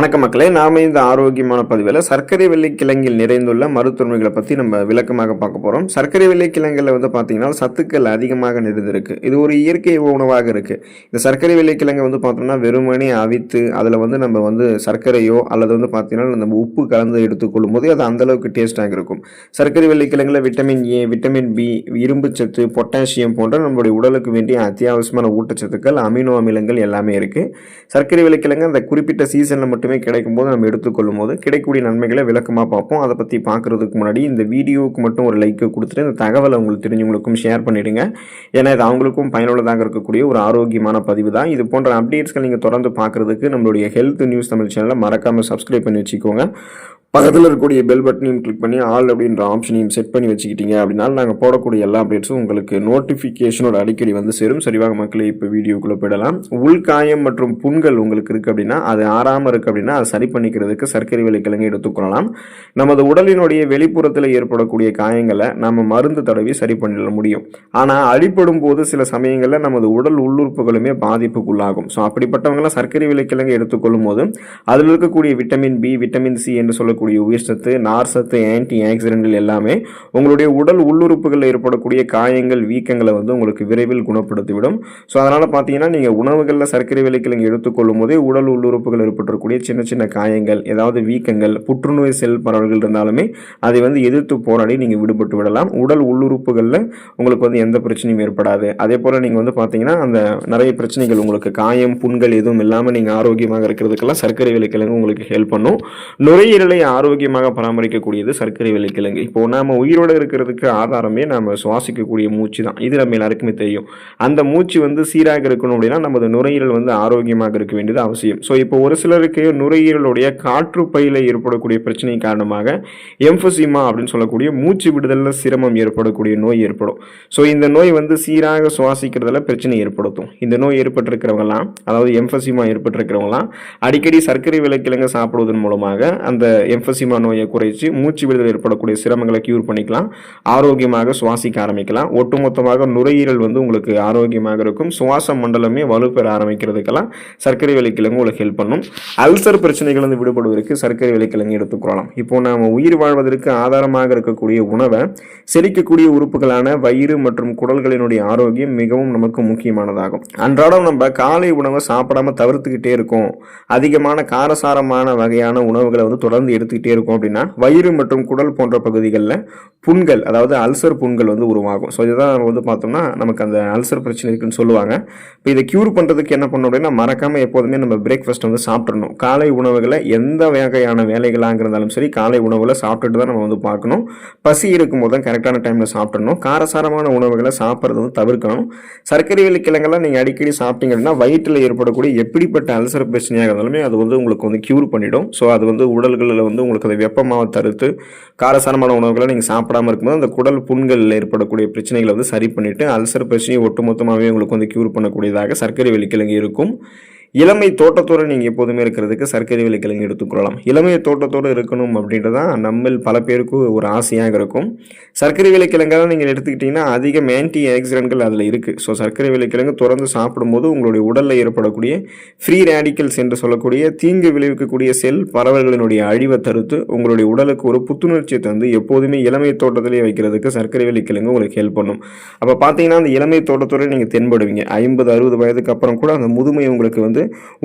வணக்க மக்களே நாம இந்த ஆரோக்கியமான பதிவில் சர்க்கரை வெள்ளைக்கிழங்கில் நிறைந்துள்ள மருத்துவமைகளை பற்றி நம்ம விளக்கமாக பார்க்க போகிறோம் சர்க்கரை வெள்ளைக்கிழங்கில் வந்து பார்த்திங்கன்னா சத்துக்கள் அதிகமாக நிறைந்திருக்கு. இது ஒரு இயற்கை உணவாக இருக்குது இந்த சர்க்கரை வெள்ளைக்கிழங்கை வந்து பார்த்தோம்னா வெறுமனே அவித்து அதில் வந்து நம்ம வந்து சர்க்கரையோ அல்லது வந்து பார்த்திங்கன்னா நம்ம உப்பு கலந்து எடுத்துக்கொள்ளும் போது அது அந்த அளவுக்கு இருக்கும். சர்க்கரை வெள்ளைக்கிழங்குல விட்டமின் ஏ விட்டமின் பி இரும்பு சத்து பொட்டாசியம் போன்ற நம்மளுடைய உடலுக்கு வேண்டிய அத்தியாவசியமான ஊட்டச்சத்துக்கள் அமினோ அமிலங்கள் எல்லாமே இருக்குது சர்க்கரை வெள்ளைக்கிழங்கு அந்த குறிப்பிட்ட சீசனில் மட்டும் கிடைக்கும் போது நம்ம எடுத்துக்கொள்ளும் போது கிடைக்கக்கூடிய நன்மைகளை விளக்கமாக பார்ப்போம். அதை பற்றி பார்க்குறதுக்கு முன்னாடி இந்த வீடியோவுக்கு மட்டும் ஒரு லைக் கொடுத்துட்டு இந்த தகவலை உங்களுக்கு தெரிஞ்சவங்களுக்கும் ஷேர் பண்ணிடுங்க. ஏன்னா இது அவங்களுக்கும் பயனுள்ளதாக இருக்கக்கூடிய ஒரு ஆரோக்கியமான பதிவு தான். இது போன்ற அப்டேட்ஸ்கள் நீங்கள் தொடர்ந்து பார்க்குறதுக்கு நம்மளுடைய ஹெல்த் நியூஸ் தமிழ் சேனலை மறக்காமல் சப்ஸ்கிரைப் பண்ணி வச்சுக்கோங்க. பக்கத்தில் இருக்கக்கூடிய பெல் பட்டனையும் கிளிக் பண்ணி ஆல் அப்படின்ற ஆப்ஷனையும் செட் பண்ணி வச்சுக்கிட்டீங்க அப்படின்னா நாங்கள் போடக்கூடிய எல்லா அப்டேட்ஸும் உங்களுக்கு நோட்டிஃபிகேஷனோட அடிக்கடி வந்து சேரும். சரிவாக மக்களே இப்போ வீடியோக்குள்ளே போயிடலாம். உள்காயம் மற்றும் புண்கள் உங்களுக்கு இருக்குது அப்படின்னா அது ஆறாமல் இருக்குது அப்படின்னா அதை சரி பண்ணிக்கிறதுக்கு சர்க்கரை விலைக்கிழங்கு எடுத்துக்கொள்ளலாம் நமது உடலினுடைய வெளிப்புறத்தில் ஏற்படக்கூடிய காயங்களை நம்ம மருந்து தடவி சரி பண்ணிட முடியும். ஆனால் அடிப்படும் போது சில சமயங்களில் நமது உடல் உள்ளுறுப்புகளுமே பாதிப்புக்குள்ளாகும். ஸோ அப்படிப்பட்டவங்களாம் சர்க்கரை விலைக்கிழங்கு எடுத்துக்கொள்ளும் போது அதில் இருக்கக்கூடிய விட்டமின் பி விட்டமின் சி என்று சொல்லக்கூடிய உயிர் சத்து நார் சத்து ஆன்டி ஆக்சிடென்ட்கள் எல்லாமே உங்களுடைய உடல் உள்ளுறுப்புகளில் ஏற்படக்கூடிய காயங்கள் வீக்கங்களை வந்து உங்களுக்கு விரைவில் குணப்படுத்திவிடும். ஸோ அதனால் பார்த்தீங்கன்னா நீங்கள் உணவுகளில் சர்க்கரை விலைக்கிழங்கு எடுத்துக்கொள்ளும் போதே உடல் உள்ளுறுப்புகள் ஏற்பட்டிருக்கக்கூடிய சின்ன சின்ன காயங்கள் ஏதாவது வீக்கங்கள் புற்றுநோய் செல் பரவல்கள் இருந்தாலுமே அதை வந்து எதிர்த்து போராடி நீங்கள் விடுபட்டு விடலாம். உடல் உள்ளுறுப்புகளில் உங்களுக்கு வந்து எந்த பிரச்சனையும் ஏற்படாது. அதே போல் நீங்கள் வந்து பார்த்தீங்கன்னா அந்த நிறைய பிரச்சனைகள் உங்களுக்கு காயம் புண்கள் எதுவும் இல்லாமல் நீங்கள் ஆரோக்கியமாக இருக்கிறதுக்கெல்லாம் சர்க்கரை விலைக்கிழங்கு உங்களுக்கு ஹெல்ப் பண்ணும். நுரையீரலை ஆரோக்கியமாக பராமரிக்கக்கூடியது சர்க்கரை வெள்ளிக்கிழங்கு. இப்போ நாம உயிரோடு இருக்கிறதுக்கு ஆதாரமே நம்ம சுவாசிக்கக்கூடிய மூச்சு தான். இது நம்ம எல்லாருக்குமே தெரியும். அந்த மூச்சு வந்து சீராக இருக்கணும் அப்படின்னா நமது நுரையீரல் வந்து ஆரோக்கியமாக இருக்க வேண்டியது அவசியம். ஸோ இப்போ ஒரு சிலருக்கு நுரையீரலுடைய காற்று பையில் ஏற்படக்கூடிய பிரச்சனை காரணமாக எம்ஃபசிமா அப்படின்னு சொல்லக்கூடிய மூச்சு விடுதலில் சிரமம் ஏற்படக்கூடிய நோய் ஏற்படும். ஸோ இந்த நோய் வந்து சீராக சுவாசிக்கிறதுல பிரச்சனை ஏற்படுத்தும். இந்த நோய் ஏற்பட்டிருக்கிறவங்களாம் அதாவது எம்ஃபசிமா ஏற்பட்டிருக்கிறவங்களாம் அடிக்கடி சர்க்கரை விலைக்கிழங்கு சாப்பிடுவதன் மூலமாக அந்த எம்ஃபசிமா நோயை குறைச்சி மூச்சு விடுதல் ஏற்படக்கூடிய சிரமங்களை கியூர் பண்ணிக்கலாம். ஆரோக்கியமாக சுவாசிக்க ஆரம்பிக்கலாம். ஒட்டுமொத்தமாக நுரையீரல் வந்து உங்களுக்கு ஆரோக்கியமாக இருக்கும். சுவாச மண்டலமே வலுப்பெற ஆரம்பிக்கிறதுக்கெல்லாம் சர்க்கரை விலைக்கிழங்கு உங்களுக்கு ஹெல்ப் பண்ணும். அல்சர் பிரச்சனைகள் வந்து விடுபடுவதற்கு சர்க்கரை விலைக்கிழங்கு எடுத்துக்கொள்ளலாம். இப்போ நாம உயிர் வாழ்வதற்கு ஆதாரமாக இருக்கக்கூடிய உணவை செரிக்கக்கூடிய உறுப்புகளான வயிறு மற்றும் குடல்களினுடைய ஆரோக்கியம் மிகவும் நமக்கு முக்கியமானதாகும். அன்றாடம் நம்ம காலை உணவை சாப்பிடாம தவிர்த்துக்கிட்டே இருக்கோம். அதிகமான காரசாரமான வகையான உணவுகளை வந்து தொடர்ந்து எடுத்துக்கிட்டே இருக்கும் அப்படின்னா வயிறு மற்றும் குடல் போன்ற பகுதிகளில் புண்கள் அதாவது அல்சர் புண்கள் வந்து உருவாகும். ஸோ இதுதான் நம்ம வந்து பார்த்தோம்னா நமக்கு அந்த அல்சர் பிரச்சனை இருக்குன்னு சொல்லுவாங்க. இப்போ இதை க்யூர் பண்ணுறதுக்கு என்ன பண்ணணும் அப்படின்னா மறக்காமல் எப்போதுமே நம்ம பிரேக்ஃபாஸ்ட் வந்து சாப்பிட்றணும் காலை உணவுகளை எந்த வகையான வேலைகளாக இருந்தாலும் சரி காலை உணவுகளை சாப்பிட்டுட்டு தான் நம்ம வந்து பார்க்கணும். பசி இருக்கும்போது தான் கரெக்டான டைமில் சாப்பிட்றணும் காரசாரமான உணவுகளை சாப்பிட்றது வந்து தவிர்க்கணும். சர்க்கரை விலைக்கிழங்கெல்லாம் நீங்கள் அடிக்கடி சாப்பிட்டீங்க அப்படின்னா வயிற்றில் ஏற்படக்கூடிய எப்படிப்பட்ட அல்சர் பிரச்சனையாக இருந்தாலுமே அது வந்து உங்களுக்கு வந்து க்யூர் பண்ணிடும். ஸோ அது வந்து உடல்களில் வந்து உங்களுக்கு அதை வெப்பமாக தடுத்து காரசாரமான உணவுகளை நீங்கள் சாப்பிடாம இருக்கும்போது அந்த குடல் புண்களில் ஏற்படக்கூடிய பிரச்சனைகளை வந்து சரி பண்ணிவிட்டு அல்சர் பிரச்சனையை ஒட்டுமொத்தமாகவே உங்களுக்கு வந்து க்யூர் பண்ணக்கூடியதாக சர்க்கரை வெளிக்கிழங்கு இருக்கும். இளமை தோட்டத்தோடு நீங்கள் எப்போதுமே இருக்கிறதுக்கு சர்க்கரை விலைக்கிழங்கு எடுத்துக்கொள்ளலாம் இளமை தோட்டத்தோடு இருக்கணும் அப்படின்றது தான் நம்மில் பல பேருக்கு ஒரு ஆசையாக இருக்கும். சர்க்கரை விலைக்கிழங்கெல்லாம் நீங்கள் எடுத்துக்கிட்டிங்கன்னா அதிகம் ஆன்டி ஆக்சிடென்ட்கள் அதில் இருக்குது ஸோ சர்க்கரை விலைக்கிழங்கு தொடர்ந்து சாப்பிடும்போது உங்களுடைய உடலில் ஏற்படக்கூடிய ஃப்ரீ ரேடிக்கல்ஸ் என்று சொல்லக்கூடிய தீங்கு விளைவிக்கக்கூடிய செல் பறவைகளினுடைய அழிவை தடுத்து உங்களுடைய உடலுக்கு ஒரு புத்துணர்ச்சியை தந்து எப்போதுமே இளமை தோட்டத்திலே வைக்கிறதுக்கு சர்க்கரை விலைக்கிழங்கு உங்களுக்கு ஹெல்ப் பண்ணும். அப்போ பார்த்தீங்கன்னா அந்த இளமை தோட்டத்தோடு நீங்கள் தென்படுவீங்க. ஐம்பது அறுபது வயதுக்கு அப்புறம் கூட அந்த முதுமை உங்களுக்கு வந்து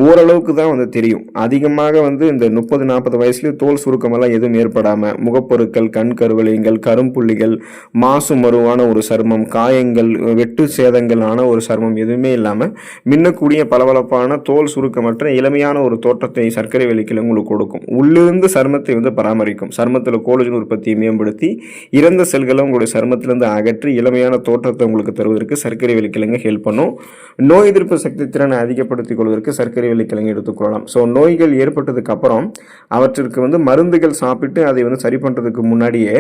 ஓரளவுக்கு தான் வந்து தெரியும். அதிகமாக வந்து இந்த முப்பது நாற்பது வயசுலேயும் தோல் சுருக்கமெல்லாம் எதுவும் ஏற்படாமல் முகப்பொருட்கள் கண் கருவளையங்கள் கரும்புள்ளிகள் மாசு மருவான ஒரு சருமம் காயங்கள் வெட்டு சேதங்களான ஒரு சருமம் எதுவுமே இல்லாமல் மின்னக்கூடிய பளபளப்பான தோல் சுருக்கமற்ற இளமையான ஒரு தோற்றத்தை சர்க்கரை வெளிக்கில் உங்களுக்கு கொடுக்கும். உள்ளிருந்து சருமத்தை வந்து பராமரிக்கும். சருமத்தில் கோலஜன் உற்பத்தியை மேம்படுத்தி இறந்த செல்களை உங்களுடைய சருமத்திலிருந்து அகற்றி இளமையான தோற்றத்தை உங்களுக்கு தருவதற்கு சர்க்கரை வெளிக்கிழங்கு ஹெல்ப் பண்ணும். நோய் எதிர்ப்பு சக்தி திறனை அதிகப்படுத்திக் கொள்வதற்கு சர்க்கரை வெள்ளிக்கிழங்கு எடுத்துக்கொள்ளலாம் ஸோ நோய்கள் ஏற்பட்டதுக்கு அப்புறம் அவற்றிற்கு வந்து மருந்துகள் சாப்பிட்டு அதை வந்து சரி பண்ணுறதுக்கு முன்னாடியே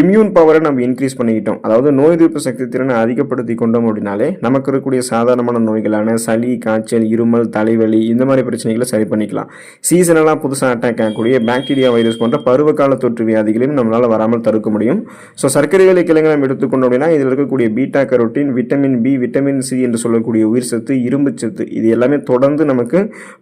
இம்யூன் பவரை நம்ம இன்க்ரீஸ் பண்ணிக்கிட்டோம். அதாவது நோய் எதிர்ப்பு சக்தி திறனை அதிகப்படுத்தி கொண்டோம் அப்படின்னாலே நமக்கு இருக்கக்கூடிய சாதாரணமான நோய்களான சளி காய்ச்சல் இருமல் தலைவலி இந்த மாதிரி பிரச்சனைகளை சரி பண்ணிக்கலாம். சீசனலாக புதுசாக அட்டாக் ஆகக்கூடிய பாக்டீரியா வைரஸ் போன்ற பருவகால தொற்று வியாதிகளையும் நம்மளால் வராமல் தடுக்க முடியும். ஸோ சர்க்கரை விலைக்கிழங்கு நம்ம எடுத்துக்கொண்டோம் அப்படின்னா இதில் இருக்கக்கூடிய beta carotene vitamin B vitamin C என்று சொல்லக்கூடிய உயிர் சத்து இரும்பு சத்து இது எல்லாமே தொடர்ந்து நமக்கு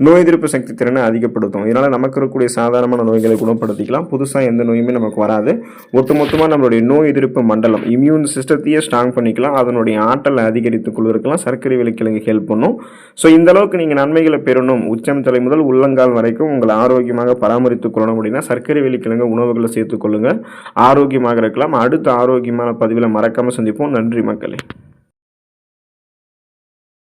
நோய் எதிர்ப்பு சக்தி திறனை அதிகப்படுத்தும். இதனால் நமக்கு இருக்கக்கூடிய சாதாரணமான நோய்களை குணப்படுத்திக்கலாம். புதுசாக எந்த நோயுமே நமக்கு வராது. ஒட்டுமொத்தமாக நம்மளுடைய நோய் எதிர்ப்பு மண்டலம் இம்யூன் சிஸ்டத்தையே ஸ்ட்ராங் பண்ணிக்கலாம். அதனுடைய ஆற்றலை அதிகரித்துக் கொள்வதற்கெல்லாம் சர்க்கரை விலைக்கிழங்கு ஹெல்ப் பண்ணும். ஸோ இந்த அளவுக்கு நீங்கள் நன்மைகளை பெறணும். உச்சம் தலை முதல் உள்ளங்கால் வரைக்கும் உங்களை ஆரோக்கியமாக பராமரித்துக் கொள்ளணும் அப்படின்னா சர்க்கரை வெளிக்கிழங்கு உணவுகளை சேர்த்துக்கொள்ளுங்க ஆரோக்கியமாக இருக்கலாம். அடுத்த ஆரோக்கியமான பதிவில் மறக்காமல் சந்திப்போம். நன்றி மக்களே.